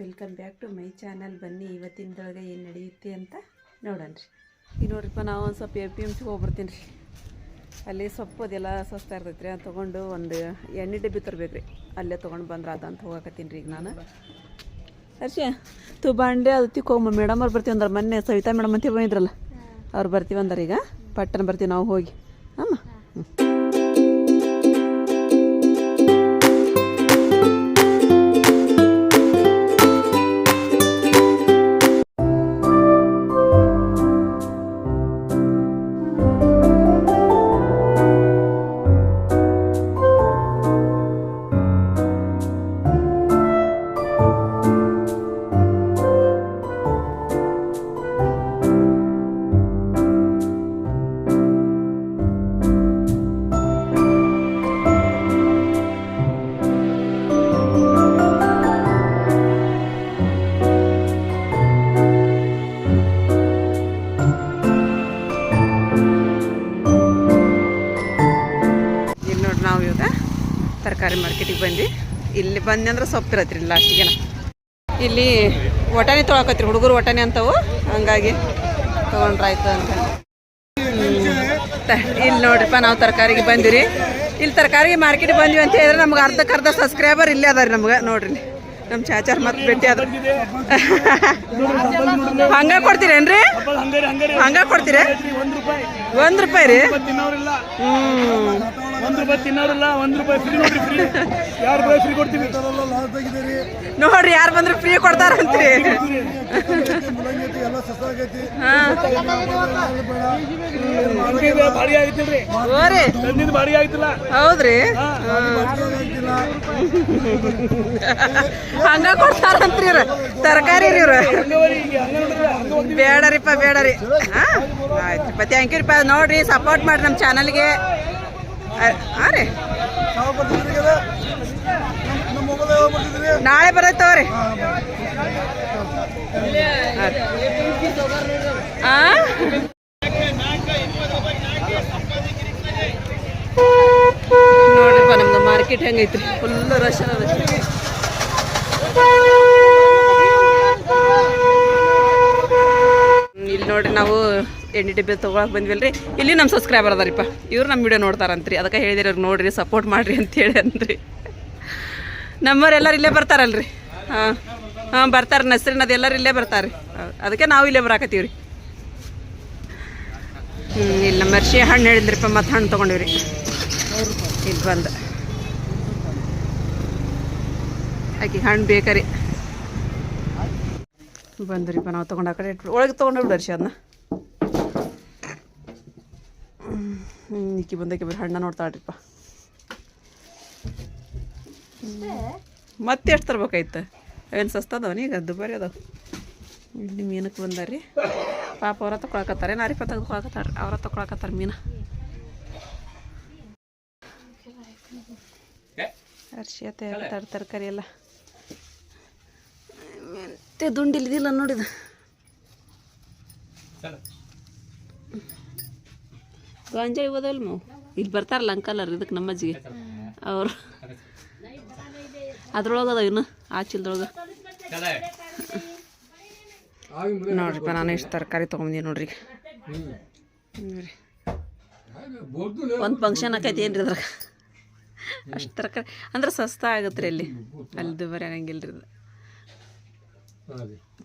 Welcome back to my channel ಬನ್ನಿ, ಇವತ್ತಿನದೊಳಗೆ ಏನು ನಡೆಯುತ್ತೆ ಅಂತ ನೋಡೋಣ ರೀ. ಈಗ ನೋಡ್ರಿಪ್ಪ, ನಾವು ಒಂದು ಸ್ವಲ್ಪ ಎ ಪಿ ಎಂ ಸಿಗೆ ಹೋಗ್ಬರ್ತೀನಿ ರೀ. ಅಲ್ಲಿ ಸೊಪ್ಪು ಅದೆಲ್ಲ ಸಸ್ತಾ ಇರ್ತೈತೆ ರೀ ಅದು ತೊಗೊಂಡು ಒಂದು ಎಣ್ಣೆ ಡಬ್ಬಿ ತರಬೇಕು ರೀ ಅಲ್ಲೇ ತೊಗೊಂಡು ಬಂದ್ರೆ ಅದಂತ ಹೋಗಕತ್ತೀನಿ ರೀ ಈಗ ನಾನು. ಹರ್ಷ ತು ಬಾಂಡೆ ಅದು ತಿಕ್ಕೋಮ್ಮ ಮೇಡಮ್ ಅವ್ರು ಬರ್ತೀವಿ ಅಂದ್ರೆ ಮೊನ್ನೆ ಸವಿತಾ ಮೇಡಮ್ ಅಂತ ಬಂದಿದ್ರಲ್ಲ, ಅವ್ರು ಬರ್ತೀವಿ ಅಂದ್ರೆ ಈಗ ಪಟ್ಟಣ ಬರ್ತೀವಿ ನಾವು ಹೋಗಿ. ಹಾಂ ಹ್ಞೂ ಇಲ್ಲಿ ಬಂದೆ ಅಂದ್ರೆ ಸೊಪ್ಪು ಇರತ್ರಿ ಲಾಸ್ಟಿಗೆ ಇಲ್ಲಿ ಒಟಾಣಿ ತೊಳಕತ್ರಿ, ಹುಡುಗರು ಒಟಾಣಿ ಅಂತವು, ಹಂಗಾಗಿ ತೊಗೊಂಡ್ರಾಯ್ತು ಅಂತ ಇಲ್ಲಿ ನೋಡ್ರಿಪ್ಪ, ನಾವು ತರಕಾರಿಗೆ ಬಂದಿರಿ ಇಲ್ಲಿ ತರಕಾರಿಗೆ ಮಾರ್ಕೆಟ್ ಬಂದ್ವಿ ಅಂತ ಹೇಳಿದ್ರೆ ನಮ್ಗೆ ಅರ್ಧಕ್ಕೆ ಅರ್ಧ ಸಬ್ಸ್ಕ್ರೈಬರ್ ಇಲ್ಲೇ ಅದಾರಿ ನಮ್ಗೆ, ನೋಡ್ರಿ. ನಮ್ಮ ಚಾಚಾರ್ ಮತ್ತೆ ಭೇಟಿ ಆದ್ರು. ಹಂಗ ಕೊಡ್ತೀರೇನ್ರಿ? ಹಂಗ ಕೊಡ್ತೀರಿ? ಒಂದ್ ರೂಪಾಯಿ. ರೀ? ಹ್ಞೂ ಒಂದ್ ರೂಪಾಯಿ ತಿನ್ನೋರಲ್ಲ ಒಂದ್ ರೂಪಾಯಿ ಫ್ರೀ ನೋಡ್ರಿ ಫ್ರೀ ಯಾರು ರೂಪಾಯಿ ಫ್ರೀ ಕೊಡ್ತೀವಿ ನೋಡ್ರಿ ಯಾರು ಬಂದ್ರು ಫ್ರೀ ಕೊಡ್ತಾರಂತ್ರಿ. ಹಾ. ಅಂಗಡಿ ಬಾಡಿಗೆ ಆಗಿತ್ತಿಲ್ರಿ? ಬಾಡಿಗೆ ಆಗಿತ್ತಿಲ್ಲ? ಹೌದ್ರಿ. ಹಂಗ ಕೊಡ್ತಾರಂತ್ರಿ ಇವ್ರ. ತರಕಾರಿ ರೀ ಇವ್ರು. ಬೇಡರಿಪ್ಪ ಬೇಡರಿ. ಹಾ. ಆಯ್ತು ಯು ರೀ ನೋಡ್ರಿ ಸಪೋರ್ಟ್ ಮಾಡ್ರಿ ನಮ್ಮ ಚಾನಲ್ಗೆ ರೀ. ನಾಳೆ ಬರತ್ತವ್ರಿ ಆ? ನೋಡ್ರಿಪ್ಪ ನಮ್ದು ಮಾರ್ಕೆಟ್ ಹೆಂಗೈತ್ರಿ. ಫುಲ್ ರಶ್ ಅದ ಇಲ್ಲಿ ನೋಡ್ರಿ ನಾವು ಎಣ್ಣೆ ಡಬ್ಬಿ ತೊಗೊಳಕ್ ಬಂದ್ವಲ್ರಿ? ಇಲ್ಲಿ ನಮ್ಮ ಸಬ್ಸ್ಕ್ರೈಬರ್ ಅದಾರಿಪ್ಪ. ಇವ್ರು ನಮ್ಮ ವಿಡಿಯೋ ನೋಡ್ತಾರಂತ್ರಿ. ಅದಕ್ಕೆ ಹೇಳಿದಿರಿ ಅವ್ರು ನೋಡ್ರಿ ಸಪೋರ್ಟ್ ಮಾಡ್ರಿ ಅಂತೇಳಿ ಅಂದ್ರಿ. ನಮ್ಮವ್ರು ಎಲ್ಲರೂ ಇಲ್ಲೇ ಬರ್ತಾರಲ್ರಿ. ಹಾಂ ಹಾಂ, ಬರ್ತಾರೆ ನಸ್ರಿನ ಅದು ಎಲ್ಲರೂ ಇಲ್ಲೇ ಬರ್ತಾರೆ ಅದಕ್ಕೆ ನಾವು ಇಲ್ಲೇ ಬರಾಕತ್ತೀವಿ ರೀ ಹ್ಞೂ ಇಲ್ಲಿ ನಮ್ಮ ಅರ್ಶಿ ಹಣ್ಣು ಹೇಳಿದ್ರಿಪ್ಪ, ಮತ್ತು ಹಣ್ಣು ತೊಗೊಂಡಿವ್ರಿ. ಇಲ್ಲಿ ಬಂದು. ಆಕೆ ಹಣ್ಣು ಬೇಕಾರಿ. ಬಂದ್ರಿಪ್ಪ, ನಾವು ತೊಗೊಂಡು ಆ ಕಡೆ ಒಳಗೆ ತೊಗೊಂಡು ಬಿಡರ್ಷಿ ಅದನ್ನ ಹ್ಞೂ ಈಕಿ ಬಂದಕ್ಕೆ ಬರೀ ಹಣ್ಣ ನೋಡ್ತಾಳ್ರಿಪ್ಪ ಮತ್ತೆ ಎಷ್ಟು ತರ್ಬೇಕಾಯ್ತು? ಏನು ಸಸ್ತ ಅದಾವ ಈಗ? ದುಬಾರಿ ಅದಾವ. ಇಲ್ಲಿ ಮೀನಕ್ಕೆ ಬಂದಾರಿ ಪಾಪ ಅವರ ತಕೊಳಕತ್ತಾರೆ ನಾರಿಪ ತೆಗೆದುಕೊಳಕತ್ತಾರ ಅವರ ತಗೊಳಕತ್ತಾರ ಮೀನ? ಅರ್ಶಿಯ ತಯಾರ ತರಕಾರಿ ಎಲ್ಲ. ಮೆಂತೆ ಇದಿಲ್ಲ ಇಲ್ದಿಲ್ಲ ನೋಡಿದ ಗಾಂಜಾ ಇವದಲ್ ಮಾವು ಇಲ್ಲಿ ಬರ್ತಾರಲ್ಲ ಅಂಕಲ್ ಅವ್ರು ಇದಕ್ಕೆ ನಮ್ಮಜ್ಜಿಗೆ. ಅವರು. ಅದ್ರೊಳಗೆ ಅದಾವ ಇನ್ನು ಆ ಚೀಲದೊಳಗೆ ನೋಡ್ರಿಪ್ಪ ನಾನು ಇಷ್ಟು ತರಕಾರಿ ತೊಗೊಂಬಂದೀನಿ ನೋಡ್ರಿ ನೋಡ್ರಿ. ಒಂದು ಫಂಕ್ಷನ್ ಆಕೈತಿ ಏನ್ರಿ ಅದ್ರಾಗ ಅಷ್ಟು ತರಕಾರಿ. ಅಂದ್ರೆ ಸಸ್ತ ಆಗತ್ತೆ ರೀ ಅಲ್ಲಿ. ಅಲ್ಲಿ ದುಬಾರಿ ಆಗಂಗಿಲ್ಲ ರೀ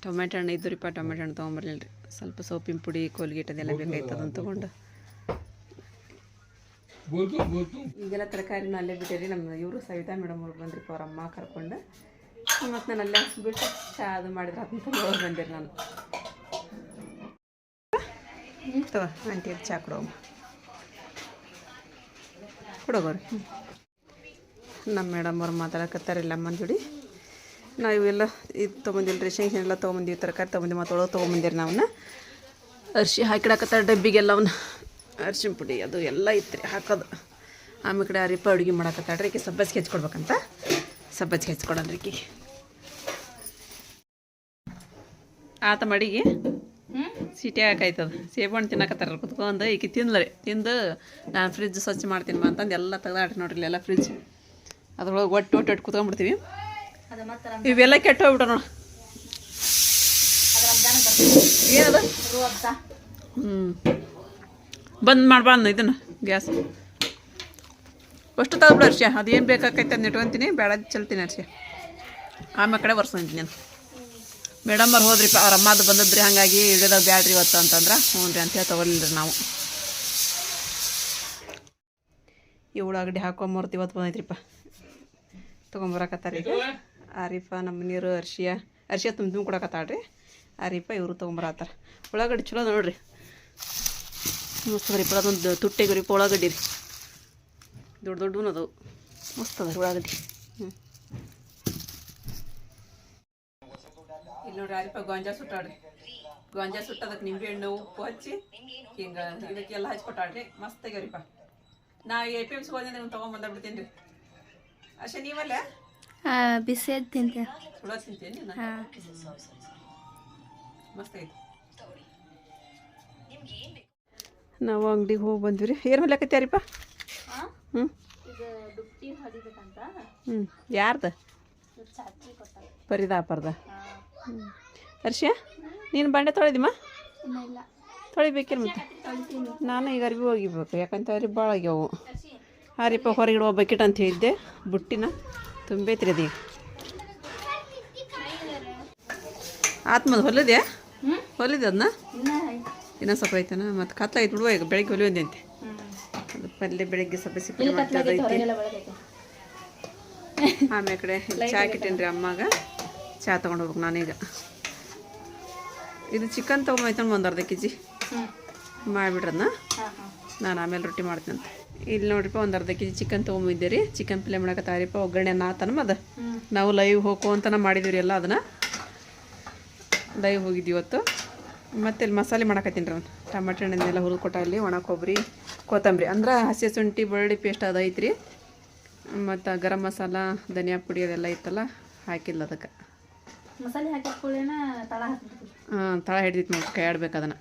ಟೊಮೆಟೊ ಹಣ್ಣು ಇದ್ದರಿಪ್ಪ ಟೊಮೆಟೊ ಹಣ್ಣು ತೊಗೊಂಬರ್ಲಿಲ್ಲ ರೀ ಸ್ವಲ್ಪ ಸೋಪಿನ ಪುಡಿ, ಕೋಲ್ಗೇಟ್ ಅದೆಲ್ಲ ಬೇಕಾಯ್ತು ಅದನ್ನು ತೊಗೊಂಡು. ಈಗೆಲ್ಲ ತರಕಾರಿನ ಅಲ್ಲೇ ಬಿಟ್ಟಿರಿ. ನಮ್ಮ ಇವರು ಸವಿತಾ ಮೇಡಮ್ ಅವ್ರು ಬಂದ್ರಿ ಅವ್ರ ಅಮ್ಮ ಕರ್ಕೊಂಡು. ಮತ್ತು ನಾನು ಅಲ್ಲೇ ಬಿಟ್ಟು ಚಾ ಅದು ಮಾಡಿದ್ರೆ ಅದನ್ನ ಹೋಗಿ ಬಂದಿರಿ ನಾನು. ತಗೋ, ಆಂಟಿ ಚಾ ಕೊಡೋಮ್ಮ. ಕೊಡೋಗೋರಿ ನಮ್ಮ ಮೇಡಮ್ ಅವ್ರು ಮಾತಾಡಕತ್ತಾರಿಲ್ಲ ಅಮ್ಮನ ಜೋಡಿ. ನಾವು ಇವೆಲ್ಲ ಇದು ತೊಗೊಂಡಿಲ್ಲ ಶೇಂಗ್ ಎಲ್ಲ ತೊಗೊಂಬಂದಿವಿ, ತರಕಾರಿ ತೊಗೊಂಡು ಮತ್ತು ಒಳಗೆ ತೊಗೊಂಬಂದಿರಿ ನಾವನ್ನ ಅರ್ಶಿ ಹಾಕಿಡಕತ್ತಾರ ಡಬ್ಬಿಗೆಲ್ಲ ಅವನ್ನ ಅರ್ಶಿನ ಪುಡಿ ಅದು ಎಲ್ಲ ಇತ್ತು ರೀ ಹಾಕೋದು. ಆಮೇಲೆ ಕಡೆ ಅರಿಪ ಅಡುಗೆ ಮಾಡಕತ್ತಾಳ್ರಿ ಈಕೆ ಸಬ್ಬಸ್ಗೆ ಹೆಚ್ಕೊಡ್ಬೇಕಂತ. ಸಬ್ಬಸ್ಗೆ ಹೆಚ್ಕೊಡೋಣ ರೀ ಆತ ಮಡಿಗೆ ಸಿಟಿ ಹಾಕಾಯ್ತದ. ಸೇಬಣ್ಣು ತಿನ್ನಕತ್ತಾರ ಕುತ್ಕೊಂಡು ಈಕೆ ತಿಂದ್ಲರಿ ತಿಂದು ನಾನು ಫ್ರಿಜ್ ಸ್ವಚ್ಛ ಮಾಡ್ತೀನಿ ಬಾ ಅಂತಂದು ಎಲ್ಲ ತೆಗ್ದಾಡ್ರಿ ನೋಡ್ರಿ ಎಲ್ಲ ಫ್ರಿಜ್ ಅದ್ರೊಳಗೆ ಒಟ್ಟು ಒಟ್ಟು ಒಟ್ಟು ಕುತ್ಕೊಂಡ್ಬಿಡ್ತೀವಿ ಇವೆಲ್ಲ ಕೆಟ್ಟ ಹೋಗ್ಬಿಟ್ಟು ನೋಡು. ಏನದ? ಹ್ಞೂ ಬಂದ್ ಮಾಡ್ಬಾರ್ದು ಇದನ್ನು, ಗ್ಯಾಸ್. ಅಷ್ಟು ತೆಗೆದ್ಬಿಡು ಹರ್ಷ, ಅದೇನು ಬೇಕಾಕೈತೆ ಅದನ್ನ ಇಟ್ಕೊಂತೀನಿ ಬೇಡ ಚೆಲ್ತೀನಿ ಹರ್ಷ. ಆಮೇಲೆ ಕಡೆ ಒರ್ಸ್ಕೊಂತೀನಿ ನಾನು ಮೇಡಮ್ ಅವ್ರು ಹೋದ್ರಿಪ್ಪ ಅವ್ರ ಅಮ್ಮದು ಬಂದದ್ರಿ, ಹಾಗಾಗಿ ಇಳಿದ ಬ್ಯಾಡ್ರಿ ಇವತ್ತು ಅಂತಂದ್ರೆ ಹ್ಞೂ ರೀ ಅಂತೇಳಿ ತೊಗೊಲಿಲ್ಲ ನಾವು. ಈ ಉಳ್ಳಾಗಡ್ಡಿ ಹಾಕೊಂಬರ್ತಿ ಇವತ್ತು ಬಂದೈತ್ರಿಪ್ಪ ಈಗ. ಆರಿಫ ನಮ್ಮ ನೀರು ಅರ್ಶಿಯ ಅರ್ಶಿಯ ತುಂಬ ತುಂಬ ಕೊಡಕತ್ತಾಳ್ರಿ. ಆರಿಫ ಇವರು ತೊಗೊಂಬರತ್ತಾರ ಉಳ್ಳಾಗಡ್ಡಿ ಚಲೋ ನೋಡ್ರಿ. ಮಸ್ತ್ ಅದ ರೀ ಅದೊಂದು ತುಟ್ಟೆಗೆ ರೀ ಉಳ್ಳಾಗಡ್ಡಿ ರೀ. ದೊಡ್ಡ ದೊಡ್ಡ ಅದು ಮಸ್ತ್ ಅದ ರೀ ಉಳ್ಳಾಗಡ್ಡಿ. ಹ್ಞೂ ಇಲ್ಲಿ ನೋಡ್ರಿ ಆರಿಫ ಗೊಂಜಾ ಸುಟ್ಟಾಡ್ರಿ. ಗೊಂಜಾ ಸುಟ್ಟದಕ್ಕೆ ನಿಂಬೆ ಹಣ್ಣು ಉಪ್ಪು ಹಚ್ಚಿ ಹಿಂಗೆ ಇದಕ್ಕೆಲ್ಲ ಹಚ್ಕೊಟ್ಟಾಡ್ರಿ ಮಸ್ತ್ ಆಗ್ಯಾವ್ರಿಪ್ಪ. ನಾ ಎ ಪಿ ಎಂ ಸಿ ಹೋದ್ರೆ ನೀವು ತೊಗೊಂಬಂದ್ಬಿಡ್ತೀನಿ ರೀ. ಅಷ್ಟೇ ನೀವಲ್ಲ? ಬಿಸಿ ತಿಂತೆ ಸುಳ ತಿಂತೀನಿ ನಾನು? ಹಾಂ. ಮಸ್ತ್ ಐತಿ ನಾವು ಅಂಗಡಿಗೆ ಹೋಗಿ ಬಂದ್ವಿ ರೀ. ಏನು ಹೊಲ್ಯಾಕತ್ಯಾರಿಪ್ಪ ಹ್ಞೂ ಹ್ಞೂ ಯಾರ್ದು? ಪರಿದಾಪರ್ದ. ಹ್ಞೂ ಹರ್ಷ ನೀನು ಬಂಡೆ ತೊಳೆದಿಮ್ಮ? ತೊಳಿಬೇಕೇನು ತೊಳಿಬೇಕಿಲ್ಲ ಮತ್ತೆ? ನಾನು ಈಗ ಅರ್ಬಿ ಹೋಗಿಬೇಕು ಯಾಕಂತ ಅವ್ರಿಗೆ ಭಾಳ ಆಗ್ಯಾವು. ಹಾಂ ರೀಪ್ಪ ಹೊರಗಿಡ ಬಕೆಟ್ ಅಂತ ಹೇಳಿದ್ದೆ. ಬುಟ್ಟಿನ ತುಂಬೈತ್ರಿ ಅದೀಗ. ಆತ್ಮದ ಹೊಲಿದ್ಯಾ? ಹ್ಞೂ ಹೊಲಿದೆ ಅದನ್ನ ಇನ್ನ ಸ್ವಲ್ಪ ಐತನ? ಮತ್ತು ಕತ್ಲ ಐತೆ ಬಿಡುವ ಈಗ ಬೆಳಗ್ಗೆ ಒಂದಂತೆ. ಅದು ಪಲ್ಯ ಬೆಳಗ್ಗೆ ಸ್ವಲ್ಪ ಸಿಪ್ಪೆ ಮಾಡ್ತಾರೈತಿ ಆಮೇಲೆ ಕಡೆ ಚಹಾ ಕಿಟ್ಟೇನ್ರಿ ಅಮ್ಮಾಗ? ಚಹಾ ತಗೊಂಡು ಹೋಗ್ಬೇಕು ನಾನೀಗ. ಇದು ಚಿಕನ್ ತೊಗೊಂಬೈತಣ್ಣ ಒಂದು ಅರ್ಧ ಕೆ ಜಿ ಮಾಡಿಬಿಡ್ರನ್ನ ನಾನು ಆಮೇಲೆ ರೊಟ್ಟಿ ಮಾಡ್ತೀನಿ ಇಲ್ಲಿ ನೋಡ್ರಿಪ್ಪ ಒಂದು ಅರ್ಧ ಕೆ ಜಿ ಚಿಕನ್ ತೊಗೊಂಬಿದ್ದೆ ರೀ. ಚಿಕನ್ ಪಲ್ಯ ಮಾಡಕತ್ತಾರಿಪ್ಪ ಒಗ್ಗರಣೆ ನಾತನ ಅದು ನಾವು ಲೈವ್ ಹೋಗೋ ಅಂತನ ಮಾಡಿದೀವಿ ರೀ ಎಲ್ಲ ಅದನ್ನು. ಲೈವ್ ಹೋಗಿದ್ದೀವಿ ಇವತ್ತು. ಮತ್ತೆ ಇಲ್ಲಿ ಮಸಾಲೆ ಮಾಡಕತ್ತೀನಿ ರೀ. ಅವ್ನು ಟಮಾಟೆ ಹಣ್ಣನ್ನೆಲ್ಲ ಹುರಿದು ಕೊಟ್ಟ ಅಲ್ಲಿ ಒಣ ಕೊಬ್ಬರಿ ಕೊತ್ತಂಬರಿ. ಅಂದ್ರೆ ಹಸಿ ಶುಂಠಿ ಬೆಳ್ಳುಳ್ಳಿ ಪೇಸ್ಟ್ ಅದೈತಿ ಐತ್ರಿ. ಮತ್ತು ಗರಂ ಮಸಾಲ ಧನಿಯಾ ಪುಡಿ ಅದೆಲ್ಲ ಇತ್ತಲ್ಲ ಹಾಕಿಲ್ಲ ಅದಕ್ಕೆ. ಮಸಾಲೆ ತಳ ಹಾಂ ತಳ ಹಿಡ್ದಿತ್ತು ನೋಡಿ ಕೈ ಆಡ್ಬೇಕು ಅದನ್ನು.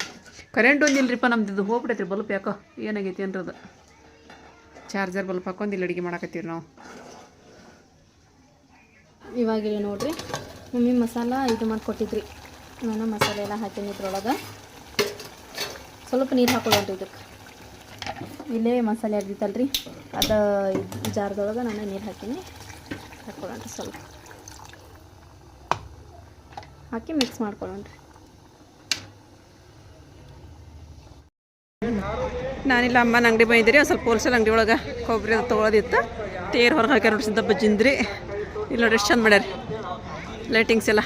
ಕರೆಂಟ್ ಒಂದು ರೀಪ್ಪ ನಮ್ದು ಇದು ಹೋಗ್ಬಿಟ್ಟೈತ್ರಿ ಬಲ್ಪ್ ಯಾಕೋ ಏನಾಗೈತಿ ಅದು? ಚಾರ್ಜರ್ ಬಲ್ಪ್ ಹಾಕೊಂಡು ಇಲ್ಲಿ ಅಡುಗೆ ಮಾಡಾಕತ್ತೀವಿ ನಾವು. ಇವಾಗಿಲ್ಲ ನೋಡ್ರಿ ಮಮ್ಮಿ ಮಸಾಲ ಇದು ಮಾಡಿಕೊಟ್ಟಿದ್ರಿ. ನಾನು ಮಸಾಲೆ ಎಲ್ಲ ಹಾಕೀನಿ ಇದ್ರೊಳಗೆ. ಸ್ವಲ್ಪ ನೀರು ಹಾಕೊಳ್ಳೋದು ಇದಕ್ಕೆ. ಇಲ್ಲೇ ಮಸಾಲೆ ಅರ್ದಿತ್ತಲ್ರಿ ಅದು ಜಾರದೊಳಗೆ ನಾನು ನೀರು ಹಾಕೀನಿ ಹಾಕೊಳ್ಳೋಣ್ರಿ ಸ್ವಲ್ಪ. ಹಾಕಿ ಮಿಕ್ಸ್ ಮಾಡ್ಕೊಳ್ಳೋಣ್ರಿ ನಾನಿಲ್ಲ ಅಮ್ಮನ ಅಂಗಡಿ ಬಂದಿದ್ದೀರಿ. ಸ್ವಲ್ಪ ಹೋಲ್ಸೇಲ್ ಅಂಗಡಿ ಒಳಗೆ ಕೊಬ್ಬರಿ ಅದು ತೊಗೊಳೋದಿತ್ತು. ತೇರು ಹೊರಗೆ ಹಾಕ್ಯಾರ ನೋಡಿ ಸಿದ್ದಪ್ಪ ಜಿಂದ್ರಿ. ಇಲ್ಲಿ ನೋಡಿ ಎಷ್ಟು ಚಂದ ಮಾಡ್ಯಾರಿ ಲೈಟಿಂಗ್ಸ್ ಎಲ್ಲ.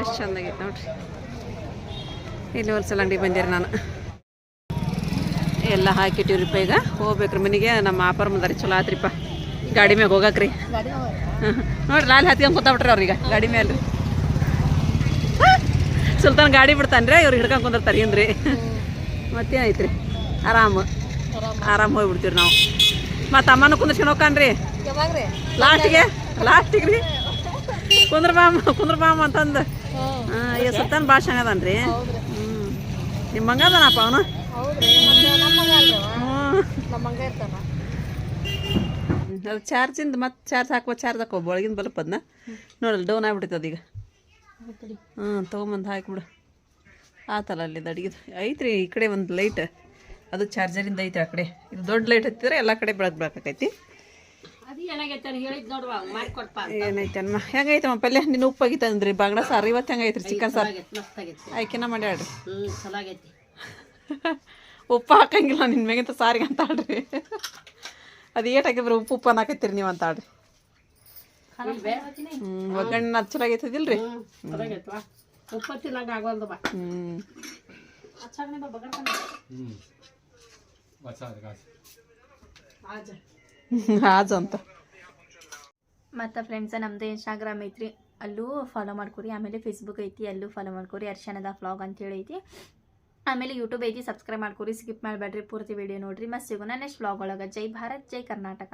ಎಷ್ಟು ಚಂದಾಗೈತೆ ನೋಡ್ರಿ. ಇಲ್ಲಿ ಹೋಲ್ಸೇಲ್ ಅಂಗಡಿ ಬಂದಿರಿ ನಾನು. ಎಲ್ಲ ಹಾಕಿಟ್ಟಿವ್ರಿಪ್ಪ ಈಗ. ಹೋಗ್ಬೇಕ್ರಿ ಮನೆಗೆ. ನಮ್ಮ ಆಪರ್ ಮುಂದಾರಿ. ಚಲೋ ಆತ್ರಿಪ್ಪ. ಗಾಡಿ ಮ್ಯಾಗ ಹೋಗಾಕ್ರಿ. ನೋಡ್ರಿ ಲಾಲ್ ಹತ್ಕೊಂಡ್ ಕೂತಾಬಿಟ್ರಿ ಅವ್ರೀಗ ಗಾಡಿ ಮೇಲೆ ರೀ ಸುಲ್ತಾನ್ ಗಾಡಿ ಬಿಡ್ತಾನ್ರಿ. ಇವ್ರು ಹಿಡ್ಕೊಂಡ್ ಕುಂದಿರ್ತಾರೆ ಏನ್ರಿ? ಮತ್ತೇನೈತ್ರಿ ಆರಾಮ. ಆರಾಮ ಹೋಗ್ಬಿಡ್ತೀವಿ ನಾವು. ಮತ್ತೆ ಅಮ್ಮನ ಕುಂದಿರ್ಸ್ಕೊಂಡು ಹೋಗ್ಕಾನ್ರಿ ಲಾಸ್ಟಿಗೆ ಲಾಸ್ಟಿಗೆ ರೀ ಕುಂದ್ರಬಾಮ ಬಾಮ ಕುಂದ್ರ ಬಾಮ ಅಂತಂದು ಹಾಂ ಈ ಸುತ್ತಾನ ಭಾಳ ಚೆನ್ನಾಗದನ್ರಿ. ಹ್ಞೂ ನಿಮ್ಮ ಅವನು? ನಮ್ಮ ಹಂಗ ಇರ್ತಾನ. ಅದು ಚಾರ್ಜಿಂದ ಮತ್ತೆ ಚಾರ್ಜ್ ಹಾಕುವ ಚಾರ್ಜ್ ಹಾಕೋ ಒಳಗಿನ ಬಲ್ಪ್ ಅದನ್ನ ನೋಡಲ್ಲ ಡೌನ್ ಆಗ್ಬಿಟ್ಟೈತೆ ಈಗ ಹ್ಞೂ ತೊಗೊಂಬಂದು ಹಾಕಿಬಿಡು. ಆತಲ್ಲ ಅಲ್ಲಿ ಅಡಿಗೆ. ಐತ್ರಿ ಈ ಕಡೆ ಒಂದು ಲೈಟ್. ಅದು ಚಾರ್ಜರಿಂದ ಐತೆ ಆ ಕಡೆ. ಇದು ದೊಡ್ಡ ಲೈಟ್ ಹತ್ತಿದ್ರೆ ಎಲ್ಲ ಕಡೆ ಬೆಳಕು ಬೆಳಕಾಕೈತಿ. ಏನೈತೆ ಅಮ್ಮ? ಹೆಂಗೈತಮ್ಮ ಪಲ್ಯ? ನಿನ್ನ ಉಪ್ಪಾಗಿತ್ತು ಅಂದ್ರಿ. ಬಾಂಗ್ಡ ಸಾರು ಇವತ್ತು ಹೆಂಗೈತ್ರಿ? ಚಿಕನ್ ಸಾರು? ಆಯ್ಕೆನ ಮಾಡ್ಯಾಡ್ರಿ ಉಪ್ಪು ಹಾಕಂಗಿಲ್ಲ ನಿನ್ನ ಮೇಗಿಂತ ಸಾರಿಗೆ ಅಂತ ಆಡ್ರಿ ಅದು ಏಟ್ ಹಾಕಿದ್ರಿ ಉಪ್ಪು ಉಪ್ಪು ಅನ್ನಕತ್ತೀರಿ ನೀವು ಅಂತ ಆಡ್ರಿ ಹ್ಞೂ ಒಗ್ಗರಣೆ ಅದು ಚಲಾಗೈತದಿಲ್ರಿ ಹ್ಞೂ ಆಜ್ ಅಂತ. ಮತ್ತು ಫ್ರೆಂಡ್ಸ ನಮ್ಮದು ಇನ್ಸ್ಟಾಗ್ರಾಮ್ ಐತ್ರಿ. ಅಲ್ಲೂ ಫಾಲೋ ಮಾಡ್ಕೊರಿ. ಆಮೇಲೆ ಫೇಸ್ಬುಕ್ ಐತಿ, ಅಲ್ಲೂ ಫಾಲೋ ಮಾಡ್ಕೊರಿ. ಅರ್ಶನದ ಫ್ಲಾಗ್ ಅಂತೇಳಿ ಐತಿ. ಆಮೇಲೆ ಯೂಟ್ಯೂಬ್ ಐತಿ ಸಬ್ಸ್ಕ್ರೈಬ್ ಮಾಡ್ಕೊರಿ. ಸ್ಕಿಪ್ ಮಾಡಬೇಡ್ರಿ ಪೂರ್ತಿ ವಿಡಿಯೋ ನೋಡ್ರಿ. ಮತ್ತೆ ಸಿಗೋಣ ನೆಕ್ಸ್ಟ್ ವ್ಲಾಗ್ ಒಳಗೆ. ಜೈ ಭಾರತ್, ಜೈ ಕರ್ನಾಟಕ.